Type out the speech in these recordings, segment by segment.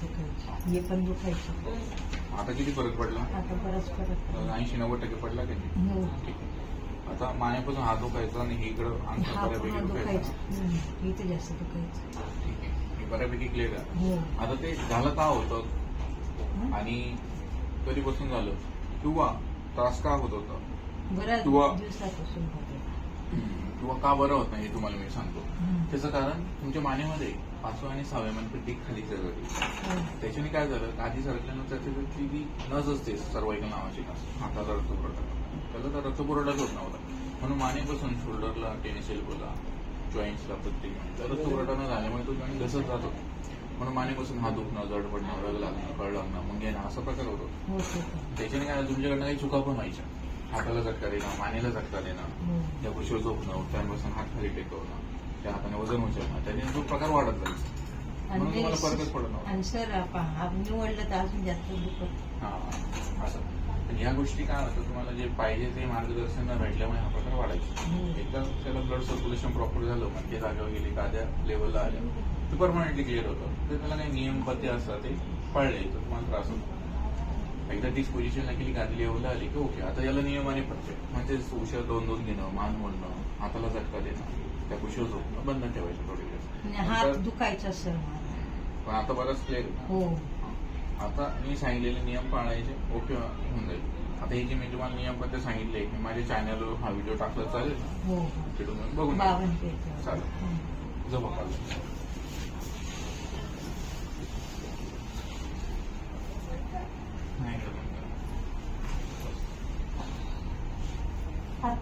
दुखायची. हे पण दुखायचं. आता किती फरक पडला? आता बराच फरक ऐंशी नव्वद टक्के पडला का नाही? हो. ठीक आहे. आता मानेपासून हात दुखायचा आणि हे इकडं हा बऱ्यापैकी पुन्हा दुखायचं. दुखायचं. हम्म, इथे जास्त दुखायचं. ठीक आहे. हे बऱ्यापैकी क्लिअर आहे. हो. आता ते झालं का होतं? हं? आणि कधीपासून झालं? किंवा त्रास का होत होता? बऱ्याच किंवा- दिवसापासून होते किंवा का बरं होत नाही हे तुम्हाला मी सांगतो. त्याचं कारण तुमच्या मानेमध्ये पाचव्या आणि सहाव्या मनपेटी खाली सरकली हो. त्याच्याने काय झालं आधी सरकल्यानंतर त्याची जी नस असते सर्वायकल नावाची नस हाताचा रक्तपुरवठा त्याला तर रक्तपुरवठाच होत नव्हता. म्हणून मानेपासून शोल्डरला टेनिस एल्बोला जॉईंट्सला प्रत्येक रक्तपुरवठा न झाल्यामुळे तो जॉईंट घसत जात होता. म्हणून मानेपासून हात दुखणं जड पडणं रग लागणं कळ लागणं मग येणं असा प्रकार होतो. त्याच्याने काय तुमच्याकडनं काही चुका पण व्हायच्या. हाताला झटका देणं मानेला झटका देणं. त्या खुशीवर झोपणं त्यापासून हात खाली टेकवणं. त्या हाताने वजन उचलणं त्याने तो प्रकार वाढत जायचा म्हणून आणि तुम्हाला फरकच पडत नव्हता आणि सर आपण निवडलं तर अजून जास्त दुखत हा असं. पण या गोष्टी काय होतं तुम्हाला जे पाहिजे ते मार्गदर्शन न भेटल्यामुळे हा प्रकार वाढायचा. एकदा त्याला ब्लड सर्क्युलेशन प्रॉपर झालं म्हणजे जागेवर गेली काद्या लेवलला आल्या ते परमनंटली क्लिअर होतं. तर त्याला काही नियम पद्धती असतात ते पाळले तर तुम्हाला त्रास होतो एकदा डिस्पोजिशनला केली गादी लेवलला आली की ओके आता याला नियमाने पडते म्हणजे उशीर दोन दोन घेणं मान मोडणं हाताला झटका देणं त्या कुशीवर झोपणं बंद ठेवायचं थोडे दिवस. हात दुखायचा सर मला. पण आता बरंच क्लिअर हो. आता मी सांगितलेले नियम पाळायचे ओके होऊन जाईल. आता हे जे मी तुम्हाला नियम पद्धत सांगितले हे माझ्या चॅनलवर हा व्हिडिओ टाकला चालेल? ना हो हो. तिथून बघून चालेल. जमा काढलं नाही का तुमचं?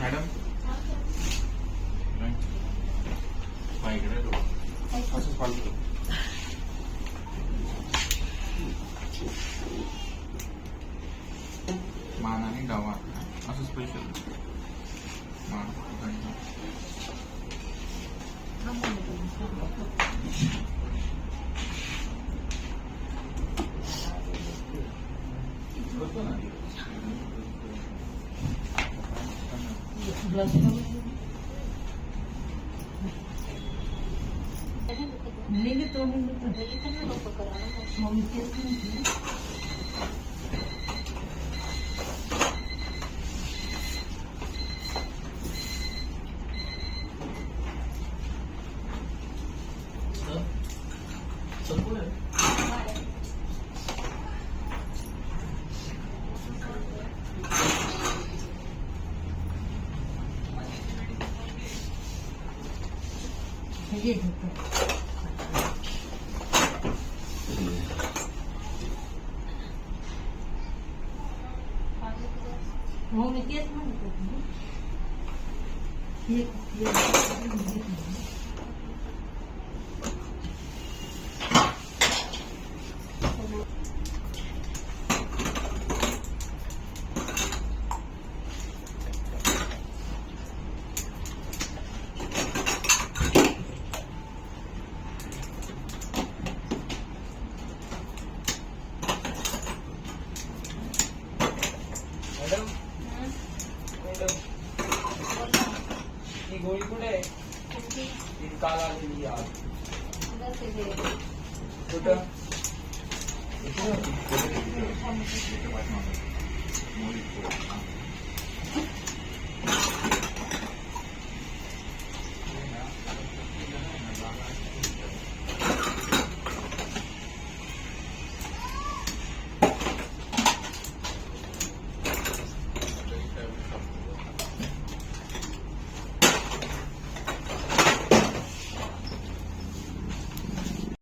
मॅडम नाही. नाही इकडे झोपा. असंच फालतू मान आणि डावा असं स्पेशल मान दंड. करतो ना. निघतो निघतो मग तेच म्हणते. हे घेतो. हो ही गोळी कुठे ती काल आलेली आज. कुठं? मोहित.